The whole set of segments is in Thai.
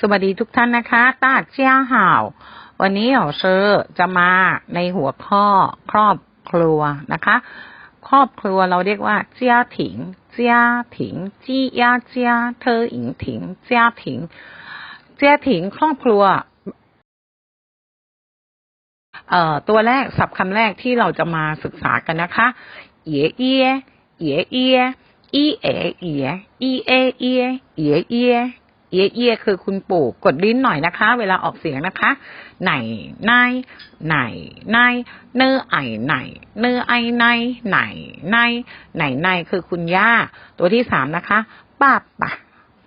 สวัสดีทุกท่านนะคะตาเจ้าห่าว วันนี้หาเซอร์จะมาในหัวข้อครอบครัวนะคะ ครอบครัวเราเรียกว่าเจ้าถิง เจ้าถิงจี้ยาเจ้าเธออิงถิง เจ้าถิง เจ้าถิงครอบครัว เอ่อตัวแรกศัพท์คำแรกที่เราจะมาศึกษากันนะคะเอ๋เอียเอ๋เอียอีเอเอียอีเอเอียเอ เอียเอ๋เอียคือคุณปู่กดลิ้นหน่อยนะคะ เวลาออกเสียงนะคะ ไหนนายไหนนายเนื้อไอไหนเนื้อไอในไหนในไหนในคือคุณย่า ตัวที่สามนะคะป้าปะ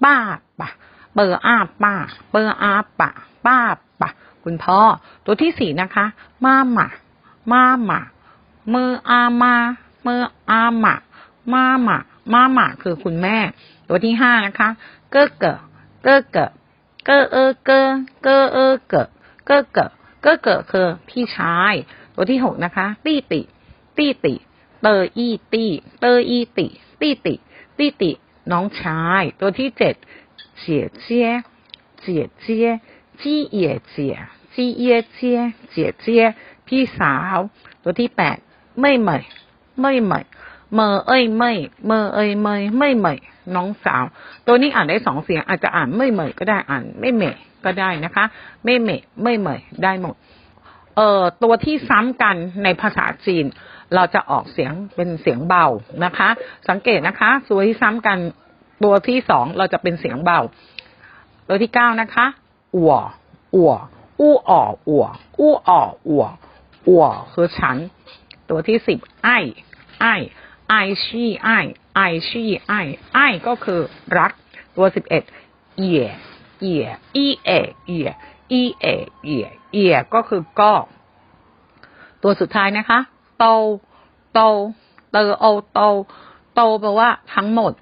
ป้าปะเบอร์อาป้าเบอร์อาปะป้าปะคุณพ่อ ตัวที่สี่นะคะมาหมามาหมาเมืออามาเมืออาหมามาหมามาหมาคือคุณแม่ ตัวที่ห้านะคะเกอเกอ เก้อเกอเก้อเกอเกอเออเกอเกอเกอเกอเกอคือพี่ชาย ตัวที่หกนะคะ ตี้ติตี้ติ เตออีตี้เตออีติ ตี้ติ ตี้ติ น้องชาย ตัวที่เจ็ดเจี๋ยเจี้ยเจี๋ยเจี้ยจี้เอียเจี๋ยจี้เอียเจี้ยเจี๋ยเจี้ยพี่สาว ตัวที่แปดไม่เหมยไม่เหมยเมอเอ้ยไม่เมอเอ้ยไม่ไม่เหมย น้องสาว ตัวนี้อ่านได้สองเสียงอาจจะอ่านไม่เหมยก็ได้อ่านไม่เหมยก็ได้นะคะ ไม่เหมยไม่เหมยได้หมดเอ่อตัวที่ซ้ำกันในภาษาจีน เราจะออกเสียงเป็นเสียงเบานะคะ สังเกตนะคะตัวที่ซ้ำกันตัวที่สองเราจะเป็นเสียงเบา ตัวที่เก้านะคะอัวอัวอู้อ่ออัวอู้อ่ออัวอัวคือฉัน ตัวที่สิบไอไอ ไอชีไอไอชีไอไอก็คือรักตัวสิบเอ็ดเอียเอียอีเอเอียอีเอเอียเอียก็คือก็ ตัวสุดท้ายนะคะโตโตเตอโอโตโตแปลว่าทั้งหมด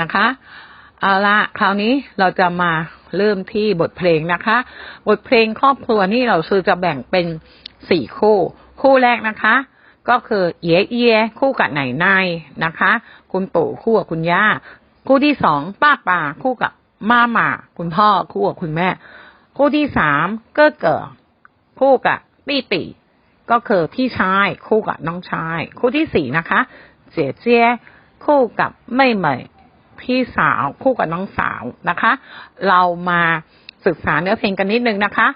นะคะเอาละคราวนี้เราจะมาเริ่มที่บทเพลงนะคะ บทเพลงครอบครัวนี่เราคือจะแบ่งเป็นสี่คู่ คู่แรกนะคะ ก็คือเย่เอียคู่กับไหนนายนะคะ คุณปู่คู่กับคุณย่า คู่ที่สองป้าป่าคู่กับมาหมาคุณพ่อคู่กับคุณแม่ คู่ที่สามเก้อเก๋อคู่กับตี้ตีก็คือพี่ชายคู่กับน้องชาย คู่ที่สี่นะคะเจี๋ยเจี้ยคู่กับไม่เหมยพี่สาวคู่กับน้องสาวนะคะ เรามาศึกษาเนื้อเพลงกันนิดนึงนะคะ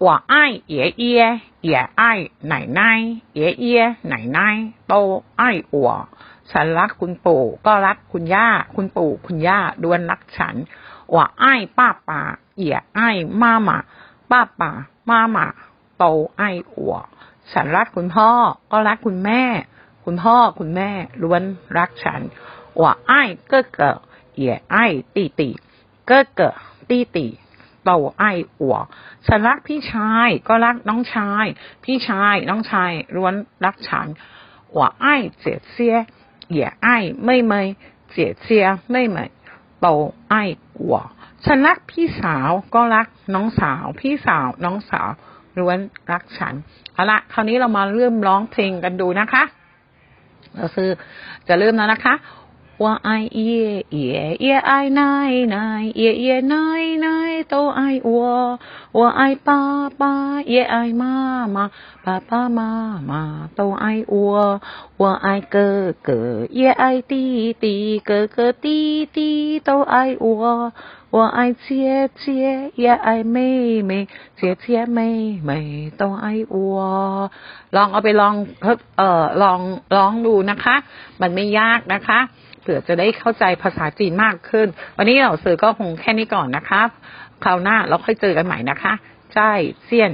我爱爷爷也爱奶奶爷爷奶奶都爱我ฉันรักคุณปู่ก็รักคุณย่า คุณปู่คุณย่าด้วนรักฉัน我爱爸爸也爱妈妈爸爸妈妈都爱我ฉันรักคุณพ่อ ก็รักคุณแม่ คุณพ่อคุณแม่ล้วนรักฉัน我爱哥哥也爱弟弟哥哥弟弟 都爱我ฉันรักพี่ชาย ก็รักน้องชาย พี่ชาย น้องชายล้วนรักฉัน我爱姐姐也爱妹妹姐姐妹妹都爱我ฉันรักพี่สาว ก็รักน้องสาว พี่สาว น้องสาวล้วนรักฉัน เอาละคราวนี้เรามาเริ่มร้องเพลงกันดูนะคะก็คือจะเริ่มแล้วนะคะ 我爱爷爷，也爱奶奶，爷爷奶奶都爱我。我爱爸爸，也爱妈妈，爸爸妈妈都爱我。我爱哥哥，也爱弟弟，哥哥弟弟都爱我。我爱姐姐，也爱妹妹，姐姐妹妹都爱我 ลองเอาไปลองเอ่อลองร้องดูนะคะ มันไม่ยากนะคะ เผื่อจะได้เข้าใจภาษาจีนมากขึ้น วันนี้เราสื่อก็คงแค่นี้ก่อนนะคะ คราวหน้าเราค่อยเจอกันใหม่นะคะ ใช่เซียน